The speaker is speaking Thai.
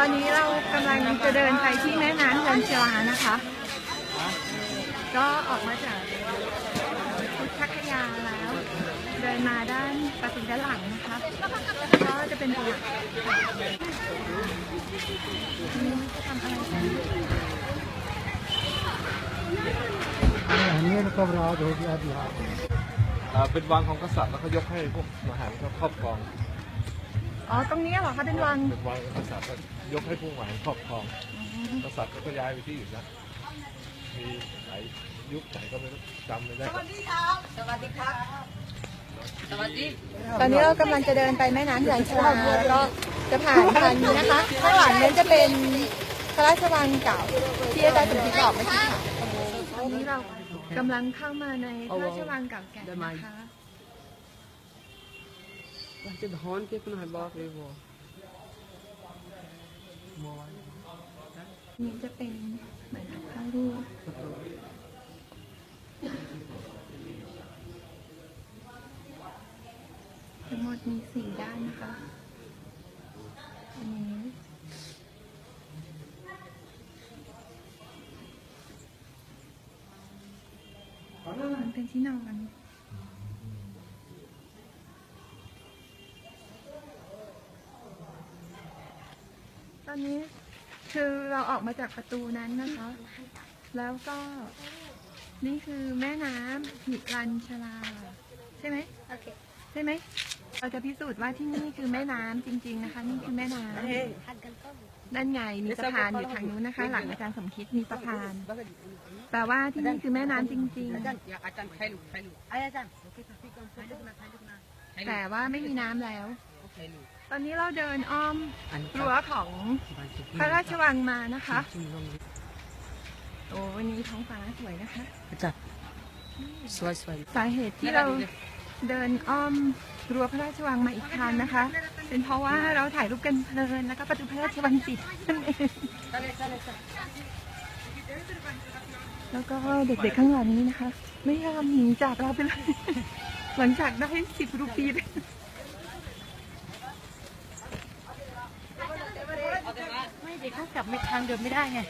ตอนนี้เรากำลังจะเดินไปที่แม่น้ำเยันชลานะคะ ก็ออกมาจากพุทธคยาแล้ว เดินมาด้านประตูด้านหลังนะคะ ก็จะเป็นตัวอะไรกัก็ราดยอาบิฮาเป็นวังของกษัตริย์แล้วเขายกให้พวกมหาชนครอบครอง อ๋อ ตรงนี้เหรอคะเป็นวัง เป็นวังของกษัตริย์ก็ยกให้พวกมหาครอบครองกษัตริย์ก็ย้ายไปที่อื่นนะมีหลายยุคไหนก็ไม่รู้จำไม่ได้ตอนนี้เรากำลังจะเดินไปแม่น้ำยันชลาแล้วก็จะผ่านทางนี้นะคะข้างหลังนั้นจะเป็นพระราชวังเก่าที่อาจารย์สมคิดบอกเมื่อกี้ค่ะตอนนี้เรากำลังเข้ามาในพระราชวังเก่าแก่นะคะ Wacht, het haan kijk naar baak even. นี่จะเป็นเหมือนพระรูปทั้งหมดมีสี่ด้านนะคะ อันนี้มันเป็นที่นอน ตอนนี้คือเราออกมาจากประตูนั้นนะคะ แล้วก็ นี่คือแม่น้ำหิรัญชลา ใช่ไหมโอเคใช่ไหมเราจะพิสูจน์ว่าที่นี่คือแม่น้ำจริง ๆ นะคะ นี่คือแม่น้ำด้านไงมีสะพานอยู่ทางนู้นนะคะ หลังอาจารย์สมคิดมีสะพานแต่ว่าที่นี่คือแม่น้ำจริง Ja, acan, khailu, khailu. Ay, acan. Okay, tapi kau khailu na, khailu na. ๆแต่ว่าไม่มีน้ำแล้ว Khailu. ตอนนี้เราเดินอ้อม An รั้วของพระราชวังมานะคะโอ้วันนี้ท้องฟ้าสวยนะคะ Acan. Swai, swai. สาเหตุที่เราเดินอ้อมรั้วพระราชวังมาอีกทางนะคะ เป็นเพราะว่าเราถ่ายรูปกันเพลินแล้วก็ประตูพระราชวังปิดนั่นเองแล้วก็เด็กๆข้างหลังนี้นะคะ ไม่ยอมหนีจากเราไปเลยหลังจากได้สิบรูปีเลย ไม่เด็กเขากลับไม่ทางเดิมไม่ได้ไง